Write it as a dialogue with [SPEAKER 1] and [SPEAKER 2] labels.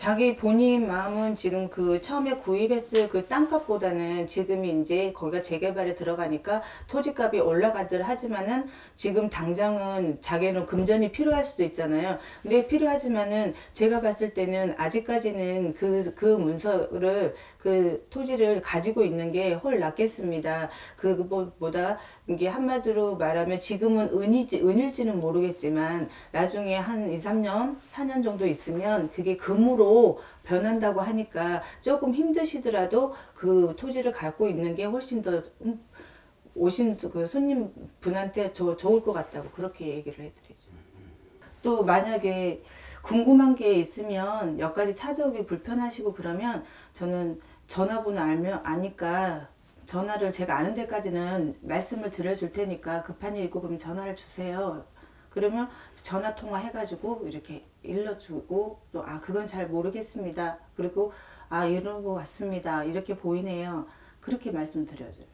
[SPEAKER 1] 자기 본인 마음은 지금 그 처음에 구입했을 그 땅값보다는 지금이 이제 거기가 재개발에 들어가니까 토지값이 올라가들 하지만은 지금 당장은 자기는 금전이 필요할 수도 있잖아요. 근데 필요하지만은 제가 봤을 때는 아직까지는 그, 그 문서를 그 토지를 가지고 있는 게 훨 낫겠습니다. 그보다 이게 한마디로 말하면 지금은 은이지, 은일지는 모르겠지만 나중에 한 2, 3년, 4년 정도 있으면 그게 금으로 변한다고 하니까 조금 힘드시더라도 그 토지를 갖고 있는 게 훨씬 더 음, 오신 그 손님 분한테 저, 좋을 것 같다고 그렇게 얘기를 해드리죠. 또 만약에 궁금한 게 있으면 여기까지 찾아오기 불편하시고 그러면 저는 전화번호 알면 아니까 전화를 제가 아는 데까지는 말씀을 드려줄 테니까 급한 일 있고 그러면 전화를 주세요. 그러면 전화 통화 해가지고 이렇게 일러주고 또 아 그건 잘 모르겠습니다. 그리고 아 이런 거 같습니다. 이렇게 보이네요. 그렇게 말씀드려줘요.